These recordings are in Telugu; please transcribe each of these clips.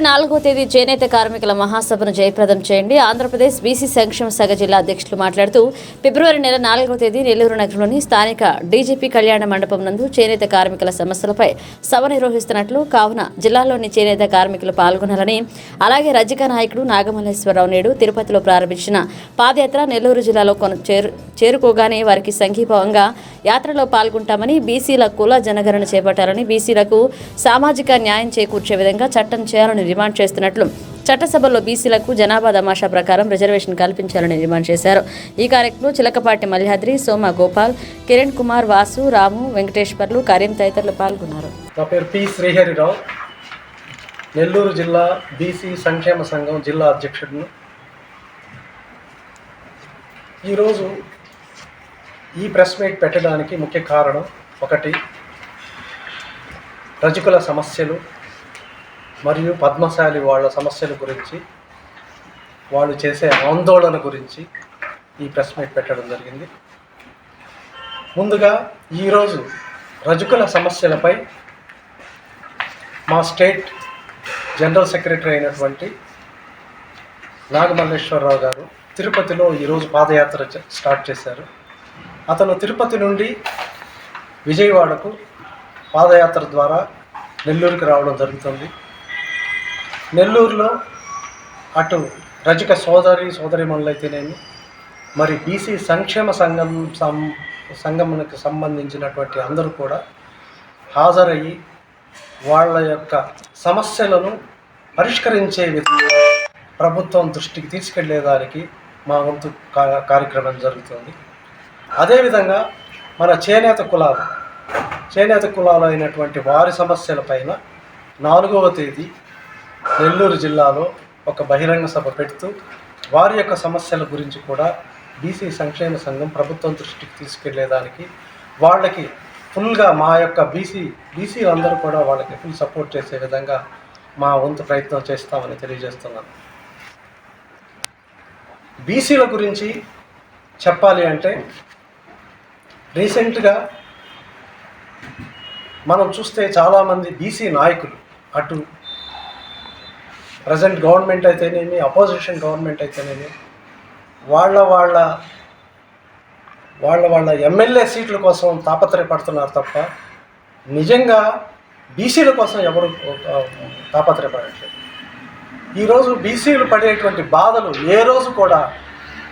ఫిబ్రవరి నాలుగో తేదీ చేనేత కార్మికుల మహాసభను జయప్రదం చేయండి. ఆంధ్రప్రదేశ్ బీసీ సంక్షేమ సంఘ జిల్లా అధ్యక్షులు మాట్లాడుతూ ఫిబ్రవరి నెల నాలుగో తేదీ నెల్లూరు నగరంలోని స్థానిక డీజీపీ కళ్యాణ మండపం నందు చేనేత కార్మికుల సమస్యలపై సభ నిర్వహిస్తున్నట్లు కావున జిల్లాలోని చేనేత కార్మికులు పాల్గొనాలని అలాగే రజిక నాయకుడు నాగమల్లేశ్వరరావు నేడు తిరుపతిలో ప్రారంభించిన పాదయాత్ర నెల్లూరు జిల్లాలో కొను చేరు చేరుకోగానే వారికి సంఘీభావంగా యాత్రలో పాల్గొంటామని బీసీల కుల జనగణన చేపట్టాలని బీసీలకు సామాజిక న్యాయం చేకూర్చే విధంగా చట్టం చేయాలని డిమాండ్ చేస్తున్నట్లు చట్టసభలో బీసీలకు జనాభా దమాషా ప్రకారం రిజర్వేషన్ కల్పించాలని డిమాండ్ చేశారు. ఈ కార్యక్రమంలో చిలకపాటి మల్యాద్రి సోమ గోపాల్ కిరణ్ కుమార్ వాసు రాము వెంకటేశ్వర్లు కరీం తదితరులు పాల్గొన్నారు. నా పేరు పి శ్రీహరిరావు. నెల్లూరు జిల్లా బీసీ సంక్షేమ సంఘం జిల్లా అధ్యక్షుడిని. ఈరోజు ఈ ప్రెస్ మీట్ పెట్టడానికి ముఖ్య కారణం ఒకటి రజకుల సమస్యలు. మరియు పద్మశాలి వాళ్ళ సమస్యల గురించి వాళ్ళు చేసే ఆందోళన గురించి ఈ ప్రెస్ మీట్ పెట్టడం జరిగింది. ముందుగా ఈరోజు రజకుల సమస్యలపై మా స్టేట్ జనరల్ సెక్రటరీ అయినటువంటి నాగమల్లేశ్వరరావు గారు తిరుపతిలో ఈరోజు పాదయాత్ర స్టార్ట్ చేశారు. అతను తిరుపతి నుండి విజయవాడకు పాదయాత్ర ద్వారా నెల్లూరుకి రావడం జరుగుతుంది. నెల్లూరులో అటు రజక సోదరి సోదరిమణులైతేనేమి మరి బీసీ సంక్షేమ సంఘం సం సంఘమునకు సంబంధించినటువంటి అందరూ కూడా హాజరయ్యి వాళ్ళ యొక్క సమస్యలను పరిష్కరించే విధంగా ప్రభుత్వం దృష్టికి తీసుకెళ్ళేదానికి మా వంతు కార్యక్రమం జరుగుతుంది. అదేవిధంగా మన చేనేత కులాలు చేనేత కులాలు అయినటువంటి వారి సమస్యలపైన నాలుగవ తేదీ నెల్లూరు జిల్లాలో ఒక బహిరంగ సభ పెడుతూ వారి యొక్క సమస్యల గురించి కూడా బీసీ సంక్షేమ సంఘం ప్రభుత్వం దృష్టికి తీసుకెళ్ళేదానికి వాళ్ళకి ఫుల్గా మా యొక్క బీసీ బీసీలందరూ కూడా వాళ్ళకి ఫుల్ సపోర్ట్ చేసే విధంగా మా వంతు ప్రయత్నం చేస్తామని తెలియజేస్తున్నాను. బీసీల గురించి చెప్పాలి అంటే రీసెంట్గా మనం చూస్తే చాలామంది బీసీ నాయకులు అటు ప్రజెంట్ గవర్నమెంట్ అయితేనేమి అపోజిషన్ గవర్నమెంట్ అయితేనేమి వాళ్ళ వాళ్ళ వాళ్ళ వాళ్ళ ఎమ్మెల్యే సీట్ల కోసం తాపత్రయపడుతున్నారు తప్ప నిజంగా బీసీల కోసం ఎవరు తాపత్రయపడట్లేదు. ఈరోజు బీసీలు పడేటువంటి బాధలు ఏ రోజు కూడా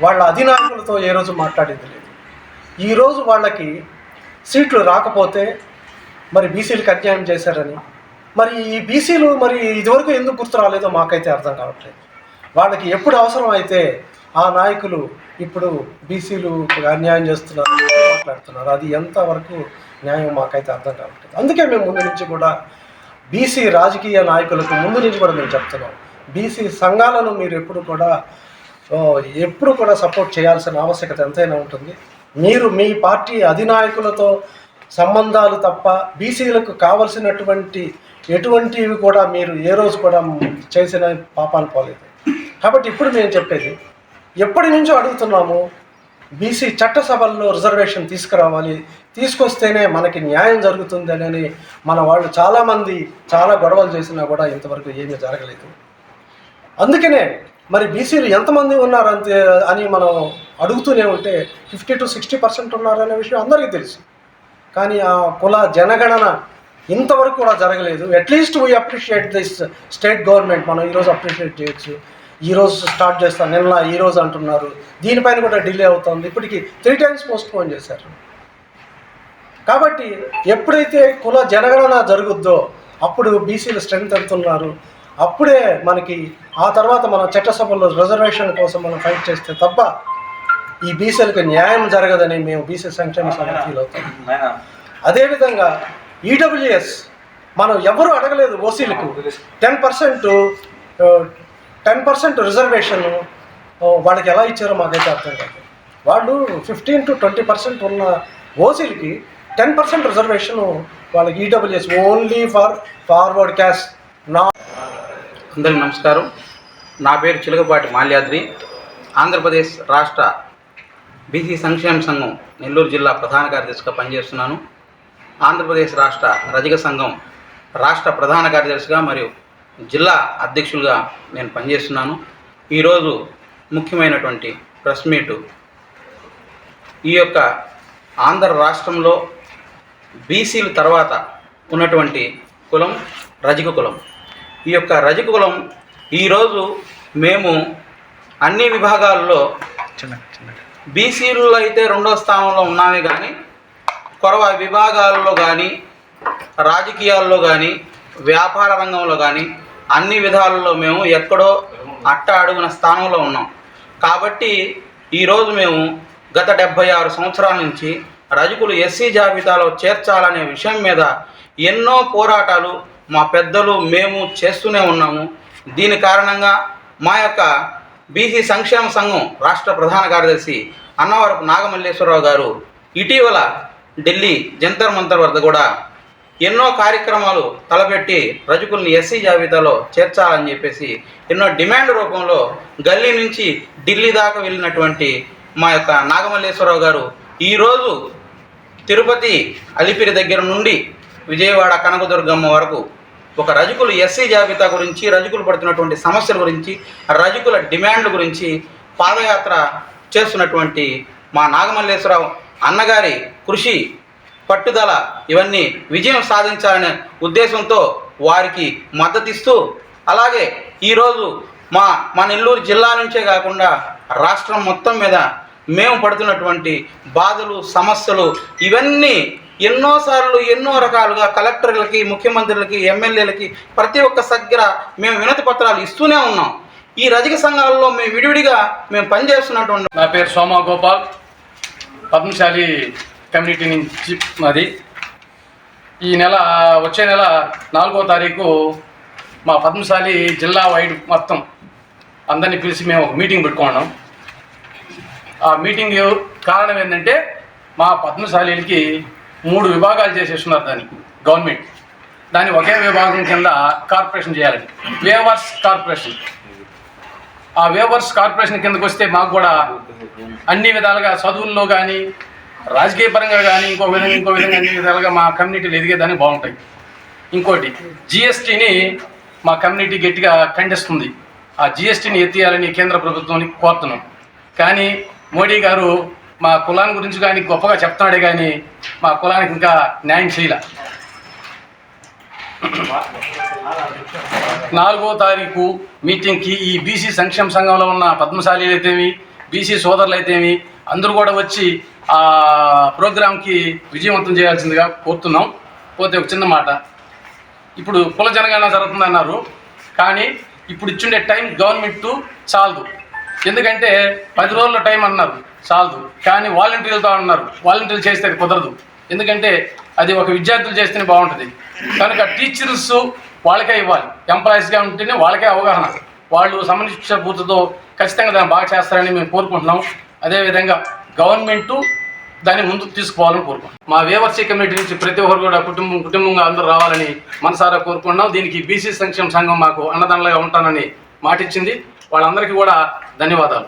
వాళ్ళ అధినాయకులతో ఏ రోజు మాట్లాడింది లేదు. ఈరోజు వాళ్ళకి సీట్లు రాకపోతే మరి బీసీలకు అన్యాయం చేశారని మరి ఈ బీసీలు మరి ఇదివరకు ఎందుకు గుర్తు రాలేదో మాకైతే అర్థం కావట్లేదు. వాళ్ళకి ఎప్పుడు అవసరం అయితే ఆ నాయకులు ఇప్పుడు బీసీలు అన్యాయం చేస్తున్నారు మాట్లాడుతున్నారు అది ఎంతవరకు న్యాయం మాకైతే అర్థం కావట్లేదు. అందుకే మేము ముందు నుంచి కూడా బీసీ రాజకీయ నాయకులకు ముందు నుంచి కూడా మేము చెప్తున్నాం. బీసీ సంఘాలను మీరు ఎప్పుడు కూడా ఎప్పుడు కూడా సపోర్ట్ చేయాల్సిన ఆవశ్యకత ఎంతైనా ఉంటుంది. మీరు మీ పార్టీ అధినాయకులతో సంబంధాలు తప్ప బీసీలకు కావలసినటువంటి ఎటువంటివి కూడా మీరు ఏ రోజు కూడా చేసిన పాపాలు పోలేదు. కాబట్టి ఇప్పుడు మేము చెప్పేది ఎప్పటి నుంచో అడుగుతున్నాము బీసీ చట్టసభల్లో రిజర్వేషన్ తీసుకురావాలి తీసుకొస్తేనే మనకి న్యాయం జరుగుతుంది మన వాళ్ళు చాలామంది చాలా గొడవలు చేసినా కూడా ఇంతవరకు ఏమీ జరగలేదు. అందుకనే మరి బీసీలు ఎంతమంది ఉన్నారు అంతే అని మనం అడుగుతూనే ఉంటే ఫిఫ్టీ టు సిక్స్టీ పర్సెంట్ ఉన్నారనే విషయం అందరికీ తెలుసు. కానీ ఆ కుల జనగణన ఇంతవరకు కూడా జరగలేదు. At least we appreciate this state government మనం ఈరోజు అప్రిషియేట్ చేయొచ్చు. ఈరోజు స్టార్ట్ చేస్తాం నిన్న ఈరోజు అంటున్నారు. దీనిపైన కూడా డిలే అవుతుంది. ఇప్పటికి త్రీ టైమ్స్ పోస్ట్ పోన్ చేశారు. కాబట్టి ఎప్పుడైతే కుల జనగణన జరుగుద్దో అప్పుడు బీసీలు స్ట్రెంగ్త్ ఎంతున్నారు అప్పుడే మనకి ఆ తర్వాత మన చట్టసభలో రిజర్వేషన్ కోసం మనం ఫైట్ చేస్తే తప్ప ఈ బీసీలకు న్యాయం జరగదని మేము బీసీ సంక్షేమ సంఘం ఫీల్ అవుతాం అదేవిధంగా ఈడబ్ల్యూఎస్ మనం ఎవరు అడగలేదు ఓసీలకు. Ten percent ten percent reservation వాళ్ళకి ఎలా ఇచ్చారో మాకైతే అర్థం కాదు. వాళ్ళు ఫిఫ్టీన్ టు ట్వంటీ పర్సెంట్ ఉన్న ఓసీలకి టెన్ పర్సెంట్ రిజర్వేషన్ వాళ్ళకి EWS only for forward caste నా అందరికీ నమస్కారం. నా పేరు చిలకపాటి మాల్యాద్రి. ఆంధ్రప్రదేశ్ రాష్ట్ర బీసీ సంక్షేమ సంఘం నెల్లూరు జిల్లా ప్రధాన కార్యదర్శిగా పనిచేస్తున్నాను. ఆంధ్రప్రదేశ్ రాష్ట్ర రజక సంఘం రాష్ట్ర ప్రధాన కార్యదర్శిగా మరియు జిల్లా అధ్యక్షులుగా నేను పనిచేస్తున్నాను. ఈరోజు ముఖ్యమైనటువంటి ప్రెస్ మీటు. ఈ యొక్క ఆంధ్ర రాష్ట్రంలో బీసీల తర్వాత ఉన్నటువంటి కులం రజక కులం. ఈ యొక్క రజక కులం ఈరోజు మేము అన్ని విభాగాల్లో బీసీలలో అయితే రెండో స్థానంలో ఉన్నామే కానీ కొరవ విభాగాల్లో కానీ రాజకీయాల్లో కానీ వ్యాపార రంగంలో కానీ అన్ని విధాలలో మేము ఎక్కడో అట్ట అడుగున స్థానంలో ఉన్నాం. కాబట్టి ఈరోజు మేము గత డెబ్భై ఆరు సంవత్సరాల నుంచి రజకులు ఎస్సీ జాబితాలో చేర్చాలనే విషయం మీద ఎన్నో పోరాటాలు మా పెద్దలు మేము చేస్తూనే ఉన్నాము. దీని కారణంగా మా యొక్క బీసీ సంక్షేమ సంఘం రాష్ట్ర ప్రధాన కార్యదర్శి అన్నవరపు నాగమల్లేశ్వరరావు గారు ఇటీవల ఢిల్లీ జంతర్ మంతర్ వద్ద కూడా ఎన్నో కార్యక్రమాలు తలపెట్టి రజకుల్ని ఎస్సీ జాబితాలో చేర్చాలని చెప్పేసి ఎన్నో డిమాండ్ రూపంలో గల్లీ నుంచి ఢిల్లీ దాకా వెళ్ళినటువంటి మా యొక్క నాగమల్లేశ్వరరావు గారు ఈరోజు తిరుపతి అలిపిరి దగ్గర నుండి విజయవాడ కనకదుర్గమ్మ వరకు ఒక రజకులు ఎస్సీ జాబితా గురించి రజకులు పడుతున్నటువంటి సమస్యల గురించి రజకుల డిమాండ్ గురించి పాదయాత్ర చేస్తున్నటువంటి మా నాగమల్లేశ్వరరావు అన్నగారి కృషి పట్టుదల ఇవన్నీ విజయం సాధించాలనే ఉద్దేశంతో వారికి మద్దతిస్తూ అలాగే ఈరోజు మా మా నెల్లూరు జిల్లా నుంచే కాకుండా రాష్ట్రం మొత్తం మీద మేము పడుతున్నటువంటి బాధలు సమస్యలు ఇవన్నీ ఎన్నోసార్లు ఎన్నో రకాలుగా కలెక్టర్లకి ముఖ్యమంత్రులకి ఎమ్మెల్యేలకి ప్రతి ఒక్క దగ్గర మేము వినతి పత్రాలు ఇస్తూనే ఉన్నాం. ఈ రజక సంఘాలలో మేము విడివిడిగా మేము పనిచేస్తున్నటువంటి నా పేరు సోమా గోపాల్. పద్మశాలి కమ్యూనిటీ నుంచి మాది. ఈ నెల వచ్చే నెల నాలుగో తారీఖు మా పద్మశాలి జిల్లా వైడ్ మొత్తం అందరినీ పిలిచి మేము ఒక మీటింగ్ పెట్టుకున్నాం. ఆ మీటింగ్ కారణం ఏంటంటే మా పద్మశాలీలకి మూడు విభాగాలు చేసేస్తున్నారు దాన్ని గవర్నమెంట్. దాన్ని ఒకే విభాగం కింద కార్పొరేషన్ చేయాలని వేవర్స్ కార్పొరేషన్. ఆ వేవర్స్ కార్పొరేషన్ కిందకు వస్తే మాకు కూడా అన్ని విధాలుగా చదువుల్లో కానీ రాజకీయ పరంగా కానీ ఇంకో విధంగా ఇంకో విధంగా అన్ని విధాలుగా మా కమ్యూనిటీలు ఎదిగేదానికి బాగుంటాయి. ఇంకోటి జిఎస్టీని మా కమ్యూనిటీ గట్టిగా ఖండిస్తుంది. ఆ జిఎస్టీని ఎత్తియాలని కేంద్ర ప్రభుత్వానికి కోరుతున్నాం. కానీ మోడీ గారు మా కులాన్ని గురించి కానీ గొప్పగా చెప్తున్నాడే కానీ మా కులానికి ఇంకా న్యాయం చేయలే. నాలుగో తారీఖు మీటింగ్కి ఈ బీసీ సంక్షేమ సంఘంలో ఉన్న పద్మశాలీలు అయితేమి బీసీ సోదరులు అయితేమి అందరూ కూడా వచ్చి ఆ ప్రోగ్రాంకి విజయవంతం చేయాల్సిందిగా కోరుతున్నాం. పోతే ఒక చిన్న మాట. ఇప్పుడు కుల జనగణన జరుగుతుందన్నారు. కానీ ఇప్పుడు ఇచ్చుండే టైం గవర్నమెంట్ చాలదు. ఎందుకంటే పది రోజుల టైం అన్నారు. చాలదు. కానీ వాలంటీర్లతో అన్నారు. వాలంటీర్లు చేస్తే అది కుదరదు. ఎందుకంటే అది ఒక విద్యార్థులు చేస్తేనే బాగుంటుంది. కనుక టీచర్స్ వాళ్ళకే ఇవ్వాలి. ఎంప్లాయీస్గా ఉంటేనే వాళ్ళకే అవగాహన. వాళ్ళు సమనిష్ట పూర్తితో ఖచ్చితంగా దాన్ని బాగా చేస్తారని మేము కోరుకుంటున్నాం. అదేవిధంగా గవర్నమెంటు దాన్ని ముందుకు తీసుకోవాలని కోరుకుంటున్నాం. మా వేవర్సీ కమిటీ నుంచి ప్రతి ఒక్కరు కూడా కుటుంబం కుటుంబంగా అందరూ రావాలని మనసారా కోరుకుంటున్నాం. దీనికి బీసీ సంక్షేమ సంఘం మాకు అన్నదండలుగా ఉంటానని మాటిచ్చింది. వాళ్ళందరికీ కూడా ధన్యవాదాలు.